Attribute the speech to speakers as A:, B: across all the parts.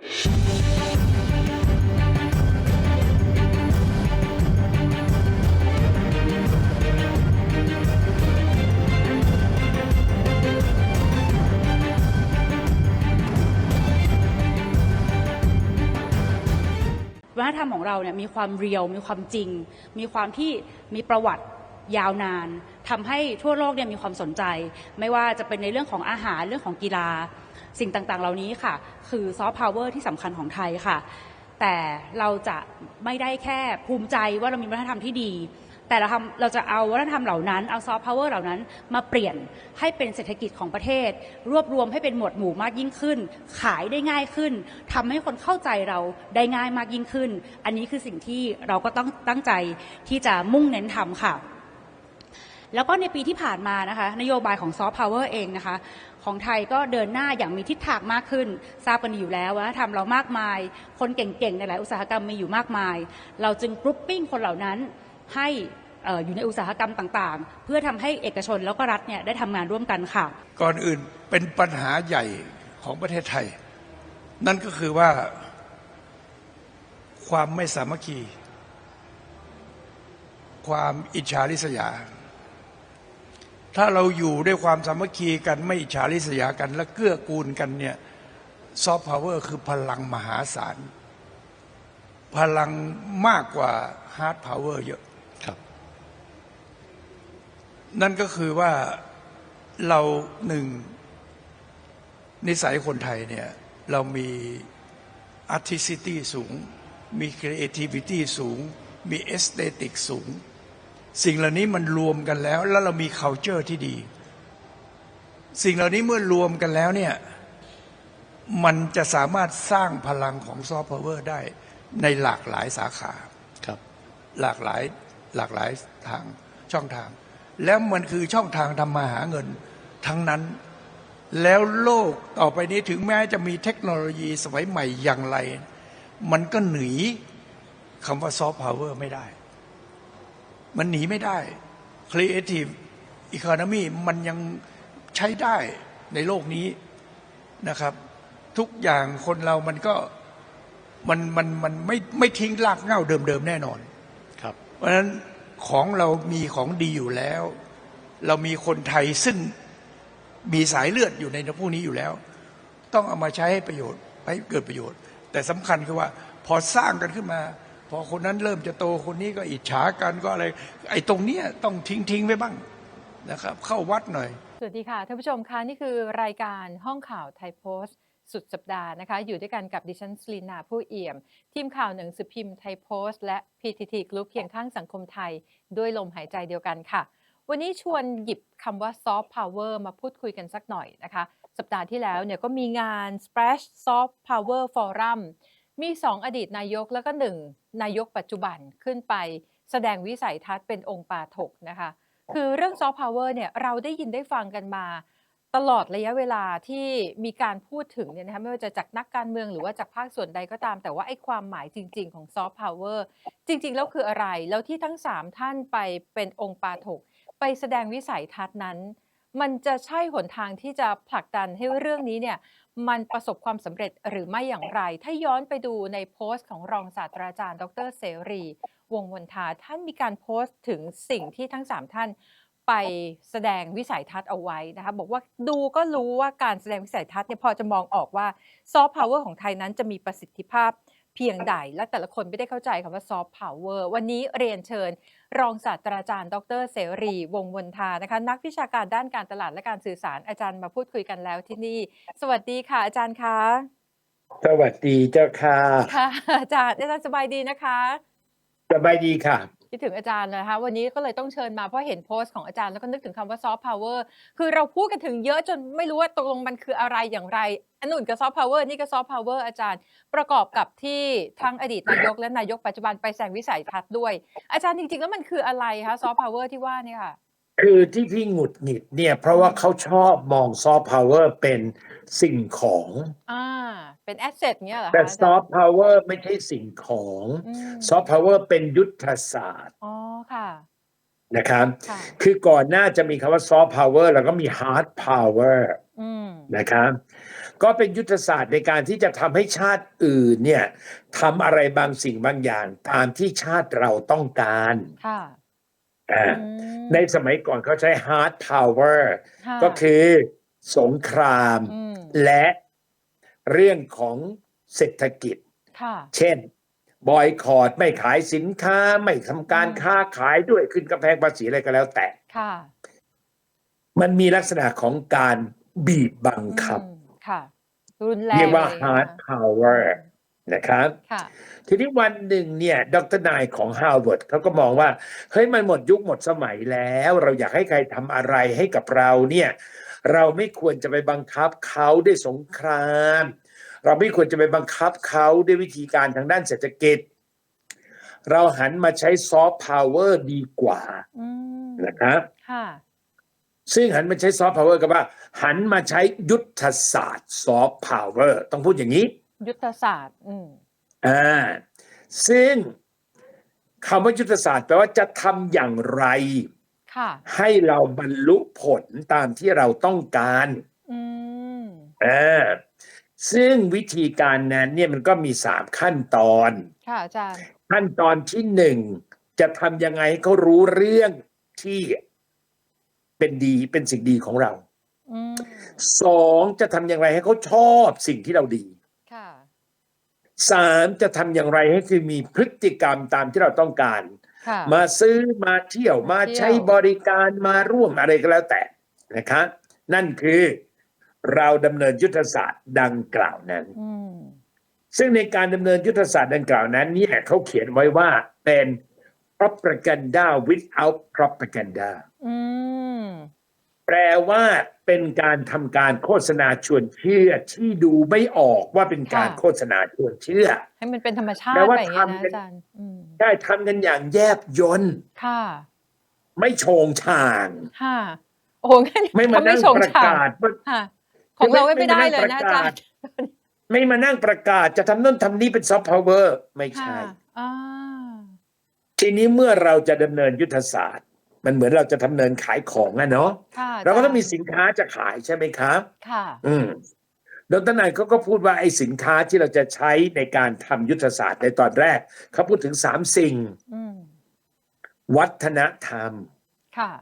A: วัฒนธรรมของเราเนี่ยมีความเรียว มีความจริง มีความที่มีประวัติยาวนานทำให้ทั่วโลกเนี่ยมีความสนใจ ไม่ว่าจะเป็นในเรื่องของอาหารเรื่องของกีฬา สิ่งต่างๆ เหล่านี้ค่ะ คือซอฟต์พาวเวอร์ที่สำคัญของไทยค่ะ แต่เราจะไม่ได้แค่ภูมิใจว่าเรามีวัฒนธรรมที่ดี แต่เราทำเราจะเอาวัฒนธรรมเหล่านั้นเอาซอฟต์พาวเวอร์เหล่านั้นมาเปลี่ยนให้เป็นเศรษฐกิจของประเทศ รวบรวมให้เป็นหมวดหมู่มากยิ่งขึ้น ขายได้ง่ายขึ้นทำให้คนเข้าใจเราได้ง่ายมากยิ่งขึ้น อันนี้คือสิ่งที่เราก็ต้องตั้งใจที่จะมุ่งเน้นทำค่ะแล้วก็ในปีที่ผ่านมานะคะนโยบายของซอฟต์พาวเวอร์เองนะคะ ของไทยก็เดินหน้าอย่างมีทิศทางมากขึ้น ทราบกันอยู่แล้วว่าทำเรามากมาย คนเก่งๆ ในหลายอุตสาหกรรมมีอยู่มากมาย เราจึงกรุ๊ปปิ้งคนเหล่านั้นให้เอ่ออยู่ในอุตสาหกรรมต่างๆ เพื่อทำให้เอกชนแล้วก็รัฐเนี่ยได้ทำงานร่วมกันค่ะ
B: ก่อนอื่นเป็นปัญหาใหญ่ของประเทศไทย นั่นก็คือว่าความไม่สามัคคี ความอิจฉาริษยา ถ้าเราอยู่ด้วยความสามัคคีกันไม่อิจฉาริษยากัน และเกื้อกูลกันเนี่ยซอฟต์พาวเวอร์คือพลังมหาศาล พลังมากกว่าฮาร์ดพาวเวอร์เยอะ
C: ครับ
B: นั่นก็คือว่าเราหนึ่งนิสัยคนไทยเนี่ย เรามี artisticity สูง มี creativity สูง มี aesthetic สูง สิ่งเหล่านี้มันรวมกันแล้ว แล้วเรามี culture ที่ดี สิ่งเหล่านี้เมื่อรวมกันแล้วเนี่ยมันจะสามารถสร้างพลังของซอฟต์พาวเวอร์ได้ในหลากหลายสาขา
C: ครับ
B: หลากหลายหลากหลายทางช่องทาง แล้วมันคือช่องทางทำมาหาเงินทั้งนั้น แล้วโลกต่อไปนี้ถึงแม้จะมีเทคโนโลยีสมัยใหม่อย่างไร มันก็หนีคำว่าซอฟต์พาวเวอร์ไม่ได้ มันหนีไม่ได้ Creative Economy มันยังใช้ได้ในโลกนี้นะครับ ทุกอย่างคนเรามันก็มันมันมันไม่ไม่ทิ้งรากเหง้าเดิมๆแน่นอน
C: ครับ
B: เพราะฉะนั้นของเรามีของดีอยู่แล้ว เรามีคนไทยซึ่งมีสายเลือดอยู่ในพวกนี้อยู่แล้ว ต้องเอามาใช้ให้ประโยชน์ให้เกิดประโยชน์ แต่สำคัญคือว่าพอสร้างกันขึ้นมา พอคนนั้นเริ่มจะโตคนนี้ก็อิจฉากันก็อะไร ไอ้ตรงเนี้ยต้องทิ้งทิ้งไว้บ้างนะครับ เข้าวัดหน่อย
D: สวัสดีค่ะท่านผู้ชมคะนี่คือรายการห้องข่าวไทยโพสต์ สุดสัปดาห์นะคะ อยู่ด้วยกันกับดิฉันสลีนาผู้เอี่ยม ทีมข่าวหนังสือพิมพ์ไทยโพสต์และ PTT Group เคียงข้างสังคมไทย ด้วยลมหายใจเดียวกันค่ะ วันนี้ชวนหยิบคำว่าซอฟต์พาวเวอร์มาพูดคุยกันสักหน่อยนะคะ สัปดาห์ที่แล้วเนี่ยก็มีงาน Splash Soft Power Forum มี 2 อดีตนายกแล้วก็ 1 นายกปัจจุบันขึ้นไป แสดงวิสัยทัศน์เป็นองค์ปาถกนะคะ คือเรื่องซอฟต์พาวเวอร์เนี่ยเราได้ยินได้ฟังกันมา ตลอดระยะเวลาที่มีการพูดถึงเนี่ยนะคะไม่ว่าจะจากนักการเมืองหรือว่าจากภาคส่วนใดก็ตาม แต่ว่าไอ้ความหมายจริง ๆ ของซอฟต์พาวเวอร์จริง ๆ แล้วคืออะไร แล้วที่ทั้ง 3 ท่านไปเป็นองค์ปาถก ไปแสดงวิสัยทัศน์นั้น มันจะใช่หนทางที่จะผลักดันให้เรื่องนี้เนี่ยมันประสบความสำเร็จหรือไม่อย่างไร ถ้าย้อนไปดูในโพสต์ของรองศาสตราจารย์ ดรเสรี วงศ์มนทาท่านมีการโพสต์ถึงสิ่งที่ทั้ง 3 ท่านไปแสดงวิสัยทัศน์เอาไว้นะคะบอกว่าดูก็รู้ว่าการแสดงวิสัยทัศน์เนี่ยพอจะมองออกว่าซอฟต์พาวเวอร์ของไทยนั้นจะมีประสิทธิภาพเพียงใดและแต่ละคนไม่ได้เข้าใจคำว่าซอฟต์พาวเวอร์วันนี้เรียนเชิญ รองศาสตราจารย์ ดรเสรี วงศ์มนทานะคะ นักวิชาการด้านการตลาดและการสื่อสารอาจารย์มาพูดคุยกันแล้วที่นี่ สวัสดีค่ะ อาจารย์คะ
E: สวัสดีเจ้าค่ะ
D: ค่ะอาจารย์อาจารย์สบายดีนะคะ
E: สบายดีค่ะ
D: คิดถึงอาจารย์นะคะ วันนี้ก็เลยต้องเชิญมาเพราะเห็นโพสต์ของอาจารย์แล้วก็นึกถึงคำว่าซอฟต์พาวเวอร์คือเราพูดกันถึงเยอะจนไม่รู้ว่าตกลงมันคืออะไรอย่างไรอันนู่นก็ซอฟต์พาวเวอร์นี่ก็ซอฟต์พาวเวอร์อาจารย์ ประกอบกับที่ทั้งอดีตนายกและนายกปัจจุบันไปแสงวิสัยทัศน์ด้วย อาจารย์จริงๆแล้วมันคืออะไรคะซอฟต์พาวเวอร์ที่ว่านี่ค่ะ
E: คือที่พี่หงุดหงิดเนี่ย เพราะว่าเขาชอบมองซอฟต์พาวเวอร์เป็นสิ่งของ
D: อ่าเป็นแอสเซทเงี้ยเหรอคะ
E: แต่
D: อา
E: ซ
D: จา
E: อ
D: ร
E: ฟ
D: ย์
E: ต์พาวเวอร์ไม่ใช่สิ่งของ
D: อืม
E: ซอฟต์พาวเวอร์เป็นยุทธศาสตร์
D: อ๋อค่ะ
E: นะครับ
D: ค่ะ
E: คือก่อนหน้าจะมีคำว่าซอฟต์พาวเวอร์แล้วก็มีฮาร์ดพาวเวอร์
D: อืม
E: นะครับ ก็เป็นยุทธศาสตร์ในการที่จะทำให้ชาติอื่นเนี่ยทำอะไรบางสิ่งบางอย่าง ตามที่ชาติเราต้องการ
D: ค่ะ
E: อ่า
D: อืม
E: ในสมัยก่อนเขาใช้ hard power
D: ค่ะ
E: ก็คือสงคราม
D: อืม
E: และเรื่องของเศรษฐกิจ
D: ค่ะ
E: เช่น บอยคอรดไม่ขายสินค้า ไม่ทำการ
D: อืม
E: ค้าขายด้วยขึ้นกำแพงภาษีอะไรก็แล้วแต่
D: ค่ะ
E: มันมีลักษณะของการบีบบังคับ
D: อืมค่ะรุนแรง
E: เรียกว่า
D: ล
E: hard power นะครับ
D: ค่ะ
E: ทีนี้วันหนึ่งเนี่ยดรนายของฮาร์วาร์ดเขาก็มองว่าเฮ้ยมันหมดยุคหมดสมัยแล้ว เราอยากให้ใครทำอะไรให้กับเราเนี่ยเราไม่ควรจะไปบังคับเขาด้วยสงคราม เราไม่ควรจะไปบังคับเขาด้วยวิธีการทางด้านเศรษฐกิจ เราหันมาใช้ซอฟต์พาวเวอร์ดีกว่า
D: อืม
E: นะครับ
D: ค่ะ
E: ซึ่งหันมาใช้ซอฟต์พาวเวอร์ก็ว่า หันมาใช้ยุทธศาสตร์ซอฟต์พาวเวอร์ต้องพูดอย่างนี้
D: ยุทธศาสตร์อืม
E: อ่าซึ่งคำว่ายุทธศาสตร์แปลว่าจะทำอย่างไร
D: ค่ะ
E: ให้เราบรรลุผลตามที่เราต้องการ
D: อืม
E: อ่าซึ่งวิธีการนั้นเนี่ยมันก็มีสามขั้นตอน
D: ค่ะอาจารย์
E: ขั้นตอนที่หนึ่งจะทำยังไงให้เขารู้เรื่องที่เป็นดีเป็นสิ่งดีของเรา
D: อืม
E: สองจะทำอย่างไรให้เขาชอบสิ่งที่เราดี
D: ค่ะ
E: สามจะทำอย่างไรให้คือมีพฤติกรรมตามที่เราต้องการ
D: ค่ะ
E: มาซื้อมาเที่ยวมา
D: มาเที่ยว
E: ใช้บริการมาร่วมอะไรก็แล้วแต่นะครับนั่นคือเราดำเนินยุทธศาสตร์ดังกล่าวนั้น
D: อืม
E: ซึ่งในการดำเนินยุทธศาสตร์ดังกล่าวนั้นเนี่ยเขาเขียนไว้ว่าเป็น propaganda without propaganda
D: อืม
E: แปลว่า เป็นการทำการโฆษณาชวนเชื่อที่ดูไม่ออกว่าเป็นการ
D: ค่ะ
E: โฆษณาชวนเชื่อ
D: ให้มันเป็นธรรมชาติ
E: แปลว่า
D: ไปอย่างนี้ย
E: ทำ
D: นะ
E: เป็น
D: อาจารย์อืม
E: ได้ทำกันอย่างแยบยนต์
D: ค่ะ
E: ไม่โชงช่าง
D: ค่ะโอ้โหงั้น
E: ไม่มา
D: เขา
E: นั่ง
D: ชง
E: ประ
D: ฉ่
E: กาศว่า
D: ค่ะ ของเราไม่
E: ไม่
D: ได้
E: ไม่
D: เลย
E: ประ
D: นะอากา
E: ศ
D: จารย์
E: ไม่มานั่งประกาศจะทำนั่นทำนี่เป็นซอฟต์พาวเวอร์ไม่
D: ค่ะ
E: ใช่
D: อ่า
E: ทีนี้เมื่อเราจะดำเนินยุทธศาสตร์ มันเหมือนเราจะดำเนินขายของอะเนาะ
D: ค่ะ
E: เราก็ต้องมี
D: จรย์
E: สินค้าจะขายใช่ไหมครับ
D: ค่ะ
E: อืมดรนายเขาก็พูดว่าไอ้สินค้าที่เราจะใช้ในการทำยุทธศาสตร์ในตอนแรกเขาพูดถึงสามสิ่ง
D: อืม
E: วัฒนธรรม
D: ค่ะ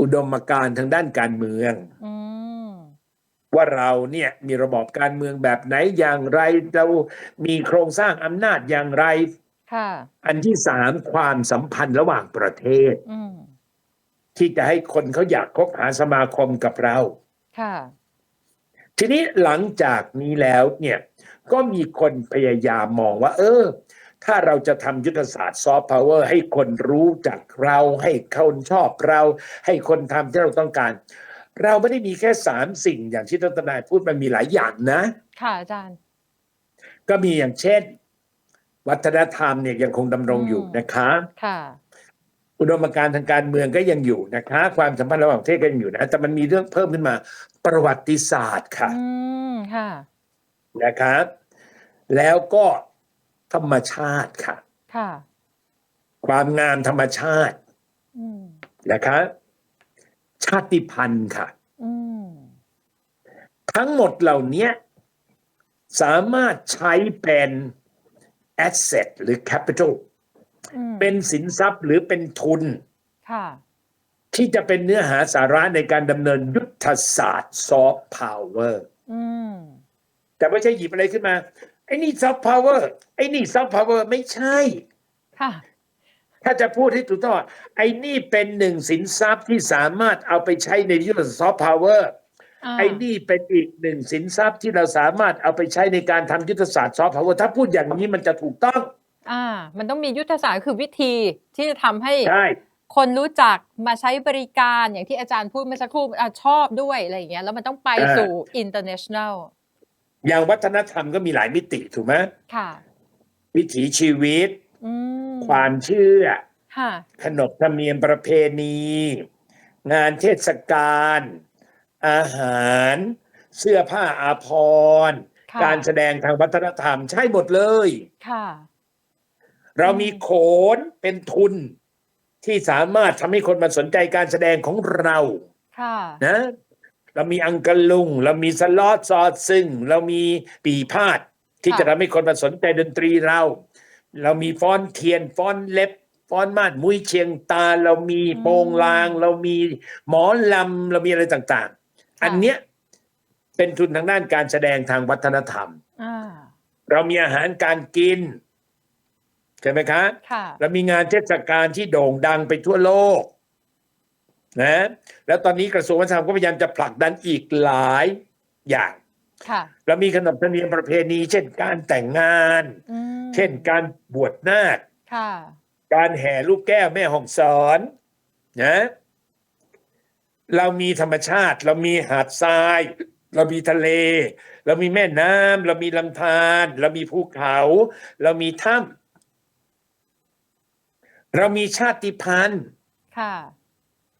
E: อุดมการณ์ทางด้านการเมือง
D: อืม
E: ว่าเราเนี่ยมีระบอบการเมืองแบบไหนอย่างไร เรามีโครงสร้างอำนาจอย่างไร
D: ค่ะ
E: อันที่สามความสัมพันธ์ระหว่างประเทศ
D: อืม
E: ที่จะให้คนเขาอยากคบหาสมาคมกับเรา
D: ค่ะ
E: ทีนี้หลังจากนี้แล้วเนี่ยก็มีคนพยายามมองว่า เออ ถ้าเราจะทำยุทธศาสตร์ซอฟต์พาวเวอร์ให้คนรู้จักเรา ให้คนชอบเรา ให้คนทำที่เราต้องการ เราไม่ได้มีแค่สามสิ่งอย่างที่ดรนายพูดมันมีหลายอย่างนะ
D: ค่ะอาจารย์
E: ก็มีอย่างเช่น วัฒนธรรมเนี่ยยังคงดำรง
D: อืม
E: อยู่นะคะ
D: ค่ะ
E: อุดมการณ์ทางการเมืองก็ยังอยู่นะคะ ความสัมพันธ์ระหว่างประเทศก็ยังอยู่นะ แต่มันมีเรื่องเพิ่มขึ้นมา ประวัติศาสตร์ค่ะ
D: อืม ค่ะ
E: นะครับ แล้วก็ธรรมชาติค่ะ
D: ค่ะ
E: ความงามธรรมชาติ
D: อืม
E: นะครับชาติพันธุ์ค่ะ
D: อืม
E: ทั้งหมดเหล่านี้สามารถใช้เป็น asset หรือ capital
D: อืม
E: เป็นสินทรัพย์หรือเป็นทุน
D: ค่ะ
E: ที่จะเป็นเนื้อหาสาระในการดำเนินยุทธศาสตร์ซอฟต์พาวเวอร์
D: อืม
E: แต่ไม่ใช่หยิบอะไรขึ้นมาไอ้นี่ซอฟต์พาวเวอร์ไอ้นี่ซอฟต์พาวเวอร์ไม่ใช่
D: ค่ะ
E: ถ้าจะพูดให้ถูกต้องไอ้นี่เป็นหนึ่งสินทรัพย์ที่สามารถเอาไปใช้ในยุทธศาสตร์ซอฟต์พาวเวอร์
D: อ่า
E: ไอ้นี่เป็นอีกหนึ่งสินทรัพย์ที่เราสามารถเอาไปใช้ในการทำยุทธศาสตร์ซอฟต์พาวเวอร์ถ้าพูดอย่างนี้มันจะถูกต้อง
D: อ่า มันต้องมียุทธศาสตร์คือวิธีที่จะทำให้
E: ใช่
D: คนรู้จักมาใช้บริการอย่างที่อาจารย์พูดเมื่อสักครู่อะชอบด้วยอะไรอย่างเงี้ยแล้วมันต้องไปสู่ international
E: อย่างวัฒนธรรมก็มีหลายมิติถูกไหม
D: ค่ะ
E: วิถีชีวิต
D: อืม
E: ความเชื่อ
D: ค่ะ
E: ขนบธรรมเนียมประเพณี งานเทศกาล อาหาร เสื้อผ้าอาภรณ์
D: ค่ะ
E: การแสดงทางวัฒนธรรมใช่หมดเลย
D: ค่ะ
E: เรามีโขนเป็นทุน ที่สามารถทำให้คนมาสนใจการแสดงของเรา
D: ค่ะ
E: นะ เรามีอังกะลุง เรามีสลอดซอดซึงเรามีปีพาดที่
D: ค่ะ
E: จะทำให้คนมาสนใจดนตรีเรา เรามีฟ้อนเทียนฟ้อนเล็บฟ้อนมาดมุ้ยเชียงตา เรามีโปงลาง เรามีหมอลำเรามีอะไรต่างๆ อันเนี้ยเป็นทุนทางด้านการแสดงทางวัฒนธรรม
D: อ่า
E: เรามีอาหารการกิน ใช่ไหมคะ
D: ค่ะ
E: เรามีงานเทศกาลที่โด่งดังไปทั่วโลกนะแล้วตอนนี้กระทรวงวัฒนธรรมก็พยายามจะผลักดันอีกหลายอย่าง
D: ค่ะ
E: เรามีขนบธรรมเนียมประเพณี เช่นการแต่งงาน
D: อืม
E: เช่นการบวชนาค
D: ค่ะ
E: การแห่ลูกแก้วแม่ห้องสอนนะ เรามีธรรมชาติ เรามีหาดทราย เรามีทะเล เรามีแม่น้ำเรามีลำธารเรามีภูเขา เรามีถ้ำเรามีชาติพันธุ์
D: ค่ะ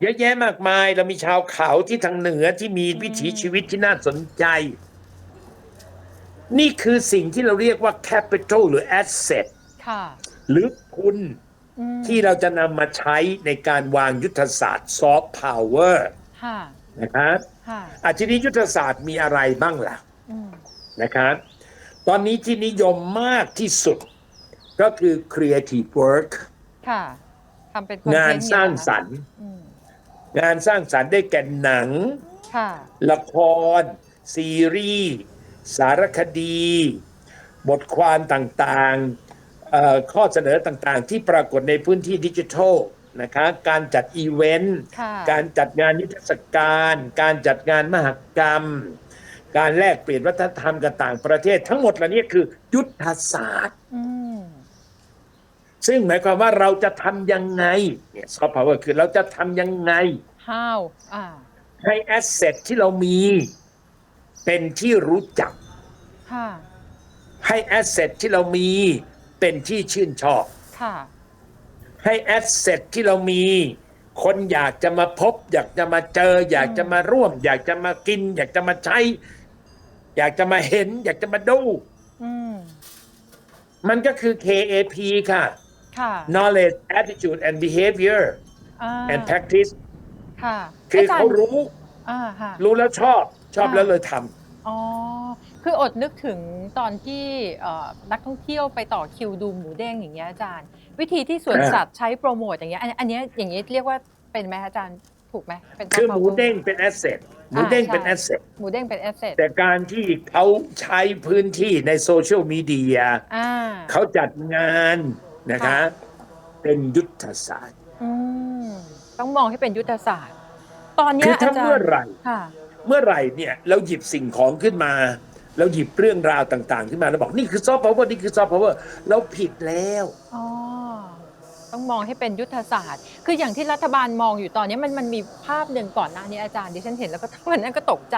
E: เยอะแยะมากมาย เรามีชาวเขาที่ทางเหนือที่มีวิถีชีวิตที่น่าสนใจ นี่คือสิ่งที่เราเรียกว่า capital หรือ asset
D: ค่ะ
E: หรือทุน
D: อืม
E: ที่เราจะนำมาใช้ในการวางยุทธศาสตร์ซอฟต์พาวเวอร์
D: ค่ะ
E: นะครับ
D: ค่ะ
E: อาทีนี้ยุทธศาสตร์มีอะไรบ้างล่ะ
D: อืม
E: นะครับ ตอนนี้ที่นิยมมากที่สุดก็คือ creative work
D: ค่ะทำเป็นคอนเทนต์
E: งานสร้างสร
D: ค์
E: รค์
D: อืม
E: งานสร้างสรรค์ได้แก่หนัง
D: ค่ะ
E: ละคร ซีรีส์ สารคดี บทความต่างๆเอ่อข้อเสนอต่างๆ ที่ปรากฏในพื้นที่ดิจิทัล นะคะการจัดอีเวนต์
D: ค่ะ
E: การจัดงานนิทรรศการ การจัดงานมหกรรม การแลกเปลี่ยนวัฒนธรรมกับต่างประเทศ ทั้งหมดเหล่านี้คือ ยุทธศาสตร์
D: อืม
E: ซึ่งหมายความว่าเราจะทำยังไงเนี่ยซอฟต์พาวเวอร์คือเราจะทำยังไง
D: how อ่า
E: ให้แอสเซทที่เรามี เป็นที่รู้จัก
D: ค่ะ
E: ให้แอสเซทที่เรามีเป็นที่ชื่นชอบ
D: ค่ะ
E: ให้แอสเซทที่เรามี คนอยากจะมาพบ อยากจะมาเจอ อยากจะมาร่วม อยากจะมากิน อยากจะมาใช้ อยากจะมาเห็น อยากจะมาดู
D: อืม
E: มันก็คือ KAP ค่ะ
D: ค่ะ
E: knowledge attitude and behavior
D: อ่า
E: and practice
D: ค่ะ
E: คือ
D: จรย์
E: เขารู้
D: อ่าค่ะ
E: รู้แล้วชอบชอบ
D: ค่ะ
E: แล้วเลยทำ
D: อ๋อ คืออดนึกถึงตอนที่เอ่อนักท่องเที่ยวไปต่อคิวดูหมูเด้งอย่างเงี้ยอาจารย์ วิธีที่สวน
E: อ่า
D: สัตว์ใช้โปรโมทอย่างเงี้ยอันอันเนี้ยอย่างเงี้ยเรียกว่าเป็นไหมอาจารย์ถูกไหมเป็น
E: คือ
D: soft
E: หมู
D: power
E: เด้งเป็น asset หมูเด้งเป็น
D: ใช่
E: asset
D: หมูเด้งเป็นแอสเซท
E: แต่การที่เขาใช้พื้นที่ในโซเชียลมีเดีย
D: อ่า
E: เขาจัดงานนะคะ
D: ค่ะ
E: เป็นยุทธศาสตร์
D: อืมต้องมองให้เป็นยุทธศาสตร์ ตอนเนี้
E: คื
D: ย
E: อถ้า
D: อาจาร
E: เมื่อ
D: ย์
E: ไหร่
D: ค่ะ
E: เมื่อไหร่เนี่ยเราหยิบสิ่งของขึ้นมา เราหยิบเรื่องราวต่าง ๆ ขึ้นมาแล้วบอกนี่คือซอฟต์พาวเวอร์นี่คือซอฟต์พาวเวอร์เราผิดแล้ว
D: อ๋อ ต้องมองให้เป็นยุทธศาสตร์ คืออย่างที่รัฐบาลมองอยู่ตอนนี้มันมันมีภาพหนึ่งก่อนหน้านี้อาจารย์ดิฉันเห็นแล้วก็วันนั้นก็ตกใจ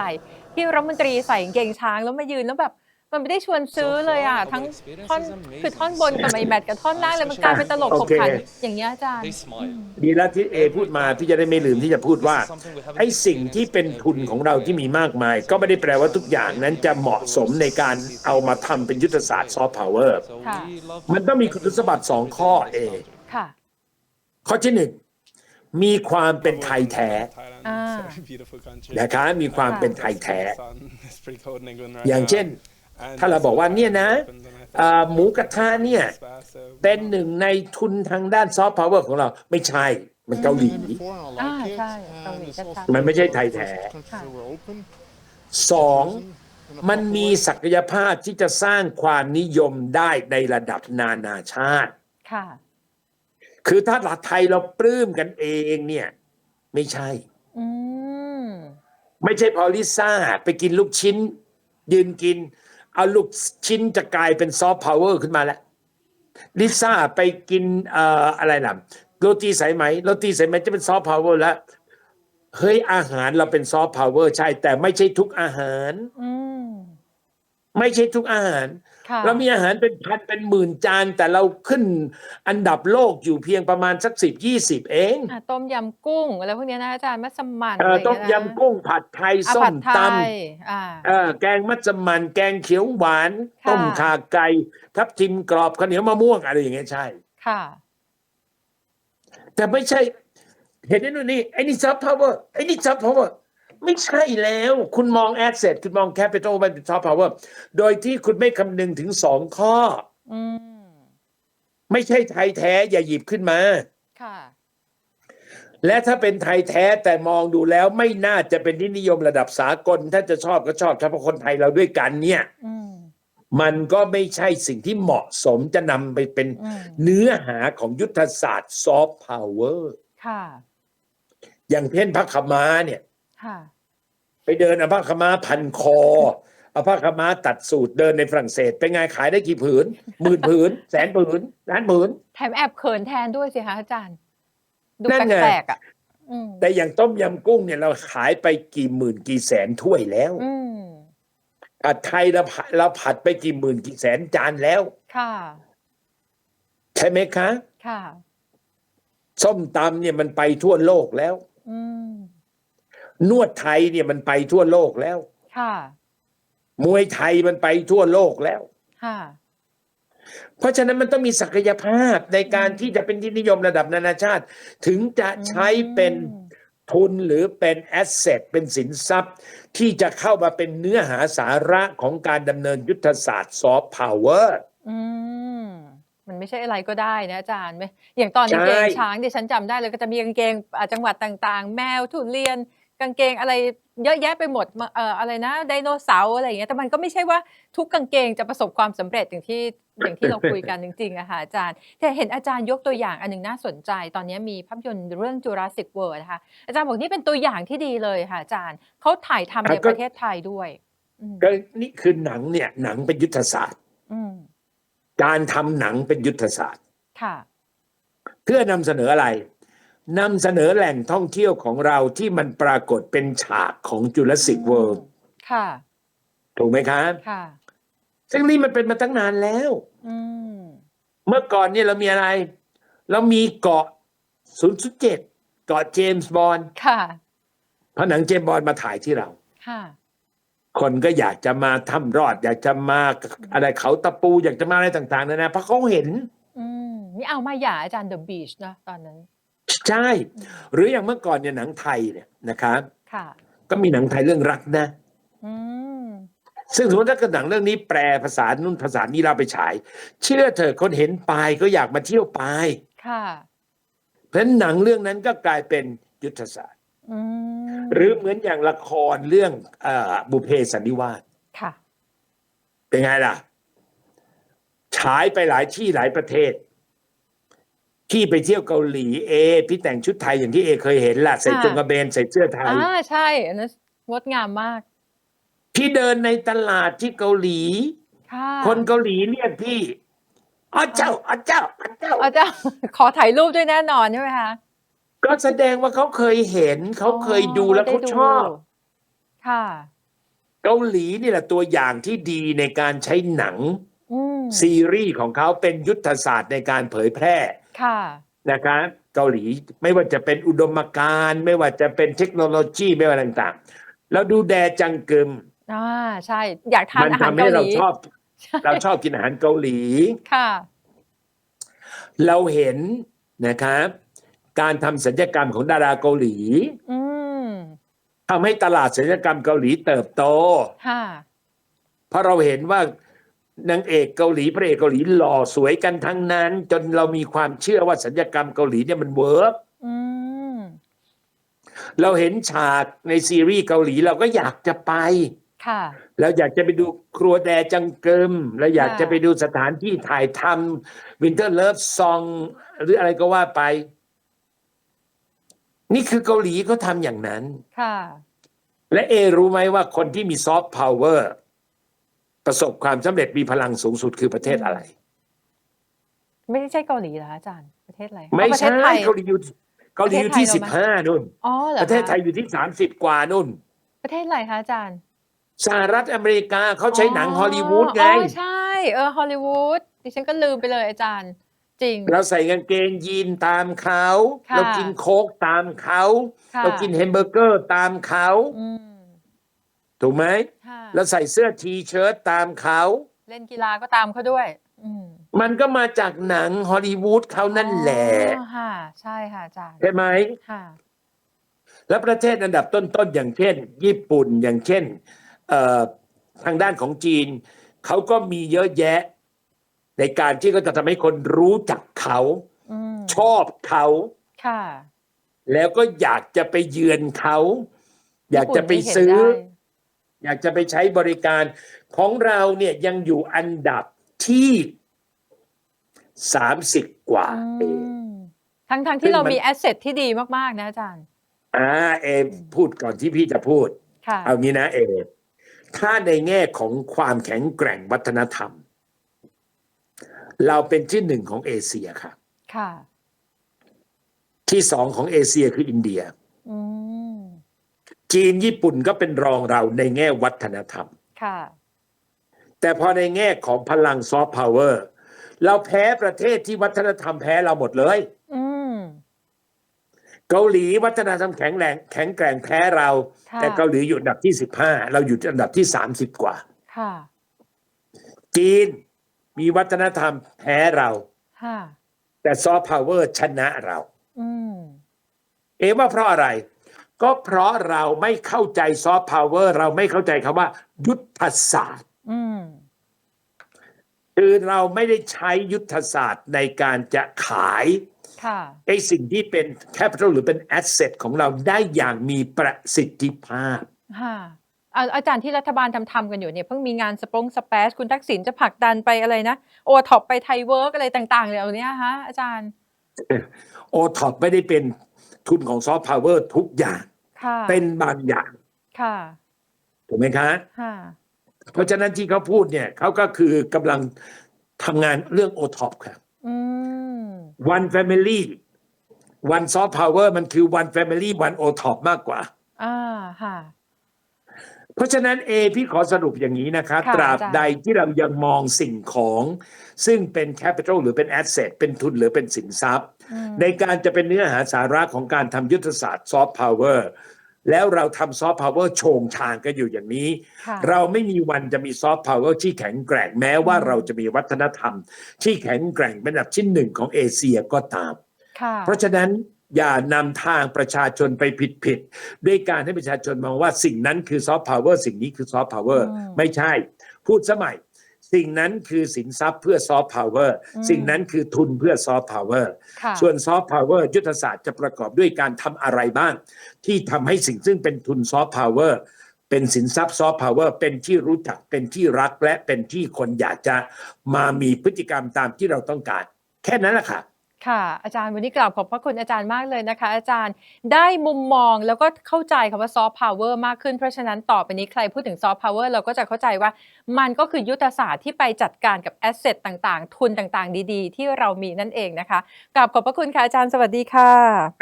D: ที่รัฐมนตรีใส่กางเกงช้างแล้วมายืนแล้วแบบมันไม่ได้ชวนซื้อเลยอะทั้งท่อนคือท่อนบนกับไอแบตกับท่อนล่างเลยมันกลายเป็นตลกขบขันอย่างเงี้ยอาจารย์
C: They smile.
E: ดีแล้วที่เอพูดมาพี่จะได้ไม่ลืมที่จะพูดว่าไอ้สิ่งที่เป็นทุนของเราที่มีมากมาย ก็ไม่ได้แปลว่าทุกอย่างนั้นจะเหมาะสมในการเอามาทำเป็นยุทธศาสตร์ซอฟต์พาวเวอร์
C: So
D: ค่ะ
C: we love
E: มันต้องมีคุณสมบัติสองข้อเอ
D: ค่ะ
E: ข้อที่หนึ่งมีความเป็นไทยแท้
C: Thailand.
D: Ah.
C: It's a very beautiful country.
E: นะคะมีความเป็นไทยแท้
C: Sun is pretty cold in England right
E: อย่าง
C: now.
E: เช่น
C: And
E: ถ้าเราบอกว่าเนี่ยนะ
C: happened and I thought
E: อ่าหมูกระทะเนี่ย
C: it's bad, so
E: เป็นหนึ่งในทุนทางด้านซอฟต์พาวเวอร์ของเราไม่ใช่มันเกาหลี
D: อ่าใช่เกาหลีชัด
E: มันไม่ใช่ไทยแท้สองมันมีศักยภาพที่จะสร้างความนิยมได้ในระดับนานาชาติ
D: ๆ ค่ะ
E: คือถ้าหลักไทยเราปลื้มกันเองเนี่ย ไม่ใช่
D: อืม
E: ไม่ใช่พอลิซ่าไปกินลูกชิ้น ยืนกิน เอาลูกชิ้นจะกลายเป็นซอฟต์พาวเวอร์ขึ้นมาแล้วลิซ่าไปกินเอ่ออะไรล่ะโรตีสายไหมโรตีสายไหมจะเป็นซอฟต์พาวเวอร์แล้วเฮ้ยอาหารเราเป็นซอฟต์พาวเวอร์ใช่ แต่ไม่ใช่ทุกอาหาร
D: อืม
E: ไม่ใช่ทุกอาหาร
D: ค่ะ
E: เรามีอาหารเป็นพันเป็นหมื่นจาน แต่เราขึ้นอันดับโลกอยู่เพียงประมาณสักสิบยี่สิบเอง
D: อะต้มยำกุ้งอะไรพวกเนี้ยนะอาจารย์มัสมั่น
E: เอ่อ
D: อะไรอ
E: ต้มา
D: งเงี้นะ
E: ยำกุ้งผัดไทย
D: อะ
E: ส้
D: ผั
E: ม
D: ดไท
E: ต
D: ยอ่าำ
E: เอ่อแกงมัสมั่นแกงเขียวหวาน
D: ค่ะ
E: ต้มข่าไก่ทับทิมกรอบข้าวเหนียวมะม่วงอะไรอย่างเงี้ยใช่
D: ค่ะ
E: แต่ไม่ใช่ เห็นไอ้นู่นนี่ไอ้นี่ซับพาวเวอร์ไอ้นี่ซับพาวเวอร์ ไม่ใช่แล้ว คุณมองแอสเซทคุณมองแคปิตอลมันเป็นซอฟต์พาวเวอร์โดยที่คุณไม่คำนึงถึงสองข้อ
D: อืม
E: ไม่ใช่ไทยแท้อย่าหยิบขึ้นมา
D: ค่ะ
E: และถ้าเป็นไทยแท้แต่มองดูแล้วไม่น่าจะเป็นที่นิยมระดับสากล ถ้าจะชอบก็ชอบเฉพาะคนไทยเราด้วยกันเนี่ย
D: อืม
E: มันก็ไม่ใช่สิ่งที่เหมาะสมจะนำไปเป็น
D: อืม
E: เนื้อหาของยุทธศาสตร์ซอฟต์พาวเวอร์
D: ค่ะ
E: อย่างเช่นพระขาวม้าเนี่ย
D: ค่ะ
E: ไปเดินเอาผ้าขาวม้าพันคอเอาผ้าขาวม้าตัดสูตรเดินในฝรั่งเศส เป็นไงขายได้กี่ผืนหมื่นผืน แสนผืนล้านผืน
D: แถมแอบเขินแทนด้วยสิคะอาจารย์ ดู
E: นั่นไง
D: แปลกๆอะอืม
E: แต่อย่างต้มยำกุ้งเนี่ยเราขายไปกี่หมื่นกี่แสนถ้วยแล้ว
D: อืม
E: ผัดไทยเราผัดเราผัดไปกี่หมื่นกี่แสนจานแล้ว
D: ค่ะ
E: ใช่ไหมคะ
D: ค่ะ
E: ส้มตำเนี่ยมันไปทั่วโลกแล้ว
D: อืม
E: นวดไทยเนี่ยมันไปทั่วโลกแล้ว
D: ค่ะ
E: มวยไทยมันไปทั่วโลกแล้ว
D: ค่ะ
E: เพราะฉะนั้นมันต้องมีศักยภาพในการ
D: อืม
E: ที่จะเป็นที่นิยมระดับนานาชาติ ถึงจะใช้เป็น
D: อืม
E: ทุนหรือเป็นแอสเซทเป็นสินทรัพย์ ที่จะเข้ามาเป็นเนื้อหาสาระของการดำเนินยุทธศาสตร์ซอฟต์พาวเวอร์
D: อืมมันไม่ใช่อะไรก็ได้นะอาจารย์ไหมอย่างตอน
E: ใช่
D: กางเกงช้างที่ฉันจำได้เลยก็จะมีกางเกงอ่าจังหวัดต่างๆ แมวทุเรียน กางเกงอะไรเยอะแยะไปหมดมาเอ่ออะไรนะไดโนเสาร์อะไรอย่างเงี้ยแต่มันก็ไม่ใช่ว่าทุกกางเกงจะประสบความสำเร็จอย่างที่อย่างที่เราคุยกันจริงๆอะค่ะอาจารย์ แต่เห็นอาจารย์ยกตัวอย่างอันหนึ่งน่าสนใจ ตอนนี้มีภาพยนตร์เรื่อง Jurassic World นะคะอาจารย์บอกนี่เป็นตัวอย่างที่ดีเลยค่ะอาจารย์เขาถ่ายทำใน
E: อะก็
D: ประเทศไทยด้วยอืม
E: ก็นี่คือหนังเนี่ยหนังเป็นยุทธศาสตร์
D: อืม
E: การทำหนังเป็นยุทธศาสตร์
D: ค่ะ
E: เพื่อนำเสนออะไร นำเสนอแหล่งท่องเที่ยวของเราที่มันปรากฏเป็นฉากของจุลศิกเวิร์
D: ค่ะ
E: ถูกไหมครับ
D: ค่ะ
E: ซึ่งนี่มันเป็นมาตั้งนานแล้ว
D: อืม
E: เมื่อก่อนเนี่ยเรามีอะไร เรามีเกาะ 007 เกาะเจมส์บอล
D: ค่ะ
E: เพราะหนังเจมส์บอลมาถ่ายที่เรา
D: ค่ะ
E: คนก็อยากจะมาทำรอด อยากจะมาอะไรเขาตะปูอยากจะมาอะไรต่างๆนานาเพราะเขาเห็น
D: อืม นี่เอามาหย่าอาจารย์ The Beach นะตอนนั้น
E: ใช่ หรืออย่างเมื่อก่อนเนี่ยหนังไทยเนี่ยนะครับ
D: ค่ะ
E: ก็มีหนังไทยเรื่องรักนะ
D: อืม
E: ซึ่งสมมติถ้าเกิดหนังเรื่องนี้แปลภาษานุ่นภาษานี้เราไปฉาย เชื่อเถอะคนเห็นปลายก็อยากมาเที่ยวปลาย
D: ค่ะ
E: เพราะฉะนั้นหนังเรื่องนั้นก็กลายเป็นยุทธศาสตร์
D: อืม
E: หรือเหมือนอย่างละครเรื่องเออบุพเพสันนิวาส
D: ค่ะ
E: เป็นไงล่ะ ฉายไปหลายที่หลายประเทศ ที่ไปเที่ยวเกาหลีเอ พี่แต่งชุดไทยอย่างที่เอเคยเห็นล่ะ ใส่
D: ค่ะ
E: จงกระเบนใส่เสื้อไทย
D: อ่าใช่อันนั้นงดงามมาก
E: พี่เดินในตลาดที่เกาหลี
D: ค่ะ
E: คนเกาหลีเรียกพี่อ๋อเจ้าอ๋อเจ้าอ๋อเจ้า
D: อาจารย์ขอถ่ายรูปด้วยแน่นอนใช่ไหมคะ
E: ก็แสดงว่าเขาเคยเห็นเขาเคยดูแล้วเขา
D: ได้
E: ชอบ
D: ค่ะ
E: เกาหลีนี่แหละตัวอย่างที่ดีในการใช้หนัง
D: อืม
E: ซีรีส์ของเขาเป็นยุทธศาสตร์ในการเผยแพร่
D: ค่ะ
E: นะครับเกาหลีไม่ว่าจะเป็นอุดมการณ์ ไม่ว่าจะเป็นเทคโนโลยีไม่ว่าต่างๆ เราดูแดจังกึม
D: อ่าใช่ อยากทาน
E: มั
D: อาหาร
E: ทำให้
D: เกาห
E: เรา
D: ลี
E: ชอบ
D: ใช่
E: เราชอบกินอาหารเกาหลี
D: ค่ะ
E: เราเห็นนะครับ การทำศัลยกรรมของดาราเกาหลี
D: อืม
E: ทำให้ตลาดศัลยกรรมเกาหลีเติบโต
D: ค่ะ
E: เพราะเราเห็นว่า นางเอกเกาหลีพระเอกเกาหลีหล่อสวยกันทั้งนั้น จนเรามีความเชื่อว่าศัลยกรรมเกาหลีเนี่ยมันเวิร์ก
D: อืม
E: เราเห็นฉากในซีรีส์เกาหลีเราก็อยากจะไป
D: ค่ะ
E: เราอยากจะไปดูครัวแดจังเกิมเราอยาก
D: ค่ะ
E: จะไปดูสถานที่ถ่ายทำวินเทอร์เลิฟซองหรืออะไรก็ว่าไป นี่คือเกาหลีเขาทำอย่างนั้น
D: ค่ะ
E: และเอรู้ไหมว่าคนที่มีซอฟต์พาวเวอร์ ประสบความสำเร็จมีพลังสูงสุดคือประเทศอะไร
D: ไม่ใช่เกาหลีเหรอคะอาจารย์ประเทศอะไร
E: ไม่
D: อ๋อประเท
E: ใช่
D: ศไทย
E: เกาหลีอยู่เกาหลีอยู่ที่
D: ประเท
E: สิ
D: ศ
E: บ
D: ไทย
E: ห้า
D: เราไหม
E: นู่น
D: อ๋อเหรอ
E: ประเทศไทย
D: คะ
E: อยู่ที่สามสิบกว่านู่น
D: ประเทศอะไรคะอาจารย์
E: สหรัฐอเมริกาเขาใช้หนังฮอลลีวูดไง
D: อ๋อใช่เออฮอลลีวูดดิฉันก็ลืมไปเลยอาจารย์ จริง
E: เราใส่กางเกงยีนตามเขา
D: ค่ะ
E: เรากินโค้กตามเขา
D: ค่ะ
E: เรากินแฮมเบอร์เกอร์ตามเขา
D: อืม
E: ถูกไหม
D: ค่ะ
E: เราใส่เสื้อทีเชิ้ตตามเขา
D: เล่นกีฬาก็ตามเขาด้วย อืม
E: มันก็มาจากหนังฮอลลีวูดเขานั่นแหละ
D: อ๋อค่ะ ใช่ค่ะอาจารย์
E: ใช่ไหม
D: ค่ะ
E: และประเทศอันดับต้นๆ อย่างเช่น ญี่ปุ่นอย่างเช่นเอ่อทางด้านของจีน เขาก็มีเยอะแยะ ในการที่เขาจะทำให้คนรู้จักเขา
D: อืม
E: ชอบเขา
D: ค่ะ
E: แล้วก็อยากจะไปเยือนเขา อยากจะไปซื้อ
D: ญี่ปุ่นนี่เห็นได้
E: อยากจะไปใช้บริการของเราเนี่ยยังอยู่อันดับที่สามสิบกว่าเอง
D: อืมทั้งทั้ง
E: ซึ่
D: ที่
E: ง
D: เรา
E: มัน
D: มีแอสเซทที่ดีมาก ๆ นะอาจารย์
E: อ่าเอพูดก่อนที่พี่จะพูด
D: ค่ะ
E: เอางี้นะเอ ถ้าในแง่ของความแข็งแกร่งวัฒนธรรม เราเป็นที่หนึ่งของเอเชียค่ะ
D: ค่ะ
E: ที่สองของเอเชียคืออินเดีย
D: อืม
E: จีนญี่ปุ่นก็เป็นรองเราในแง่วัฒนธรรม
D: ค่ะ
E: แต่พอในแง่ของพลังซอฟต์พาวเวอร์เราแพ้ประเทศที่วัฒนธรรมแพ้เราหมดเลย
D: อืม
E: เกาหลีวัฒนธรรมแข็งแรงแข็งแกร่งแพ้เรา
D: ค่ะ
E: แต่เกาหลีอยู่อันดับที่สิบห้าเราอยู่อันดับที่สามสิบกว่า
D: ค่ะ
E: จีนมีวัฒนธรรมแพ้เรา
D: ค่ะ
E: แต่ซอฟต์พาวเวอร์ชนะเรา
D: อืม
E: เอ๊ะว่าเพราะอะไร ก็เพราะเราไม่เข้าใจซอฟต์พาวเวอร์เราไม่เข้าใจคำว่า ยุทธศาสตร์
D: อืม
E: คือเราไม่ได้ใช้ยุทธศาสตร์ในการจะขาย
D: ค่ะ
E: ไอ้สิ่งที่เป็นแคปิตอลหรือเป็นแอสเซทของเราได้อย่างมีประสิทธิภาพ
D: ค่ะอ่าอาจารย์ที่รัฐบาลทำทำกันอยู่เนี่ยเพิ่งมีงานสปงสเปซคุณทักษิณจะผลักดันไปอะไรนะ โอท็อปไปไทยเวิร์กอะไรต่างๆเหล่านี้ฮะอาจารย์
E: โอท็อปไม่ได้เป็น ทุนของซอฟต์พาวเวอร์ทุกอย่าง
D: ค่ะ
E: เป็นบางอย่าง
D: ค่ะ
E: ถูกไหมคะ
D: ค่ะ
E: เพราะฉะนั้นที่เขาพูดเนี่ยเขาก็คือกำลังทำงานเรื่องโอท็อปครับ
D: อืม
E: one family one soft power มันคือ one family one o top มากกว่า
D: อ่าค่ะ
E: เพราะฉะนั้นเอพี่ขอสรุปอย่างนี้นะคะ
D: ค่ะ
E: ตราบ
D: อาจารย์
E: ใดที่เรายังมองสิ่งของ ซึ่งเป็น capital หรือเป็น asset เป็นทุนหรือเป็นสินทรัพย์
D: อืม
E: ในการจะเป็นเนื้อหาสาระของการทำยุทธศาสตร์ soft power แล้วเราทำ soft power โชงชางกันอยู่อย่างนี้
D: ค่ะ
E: เราไม่มีวันจะมี soft power ที่แข็งแกร่งแม้ว่าเราจะมีวัฒนธรรม ที่แข็งแกร่งเป็นอันดับที่หนึ่งของเอเชียก็ตาม
D: ค่ะ
E: เพราะฉะนั้นอย่านำทางประชาชนไปผิดผิดๆด้วยการให้ประชาชนมองว่าสิ่งนั้นคือซอฟต์พาวเวอร์สิ่งนี้คือซอฟต์พาวเวอร์
D: อืม
E: ไม่ใช่ พูดสมัย สิ่งนั้นคือสินทรัพย์เพื่อซอฟต์พาวเวอร์
D: อืม
E: สิ่งนั้นคือทุนเพื่อซอฟต์พาวเวอร์
D: ค่ะ
E: ส่วนซอฟต์พาวเวอร์ยุทธศาสตร์จะประกอบด้วยการทำอะไรบ้าง ที่ทำให้สิ่งซึ่งเป็นทุนซอฟต์พาวเวอร์เป็นสินทรัพย์ซอฟต์พาวเวอร์เป็นที่รู้จักเป็นที่รักและเป็นที่คนอยากจะมามีพฤติกรรมตามที่เราต้องการ แค่นั้นแหละค่ะ
D: ค่ะอาจารย์วันนี้กราบขอบพระคุณอาจารย์มากเลยนะคะ อาจารย์ได้มุมมองแล้วก็เข้าใจคำว่าซอฟต์พาวเวอร์มากขึ้นเพราะฉะนั้นต่อไปนี้ใครพูดถึงซอฟต์พาวเวอร์เราก็จะเข้าใจว่า มันก็คือยุทธศาสตร์ที่ไปจัดการกับแอสเซทต่างๆ ทุนต่างๆ ดีๆ ที่เรามีนั่นเองนะคะกราบขอบพระคุณค่ะอาจารย์สวัสดีค่ะ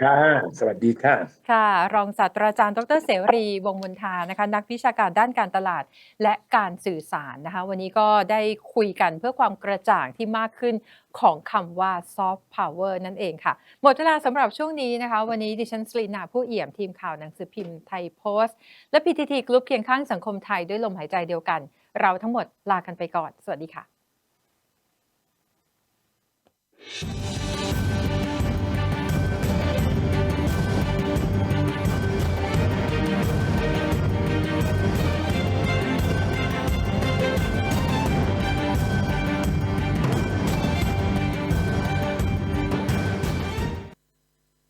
E: ค่ะสวัสดีค่ะ
D: ค่ะ รองศาสตราจารย์ดรเสรีวงศ์มนทานะคะ นักวิชาการด้านการตลาดและการสื่อสารนะคะ วันนี้ก็ได้คุยกันเพื่อความกระจ่างที่มากขึ้นของคำว่า soft power นั่นเองค่ะ หมดเวลาสำหรับช่วงนี้นะคะ วันนี้ดิฉันสลีนาผู้เอี่ยมทีมข่าวหนังสือพิมพ์ไทยโพสต์ และ PTT กรุ๊ปเคียงข้างสังคมไทยด้วยลมหายใจเดียวกัน เราทั้งหมดลากันไปก่อน สวัสดีค่ะ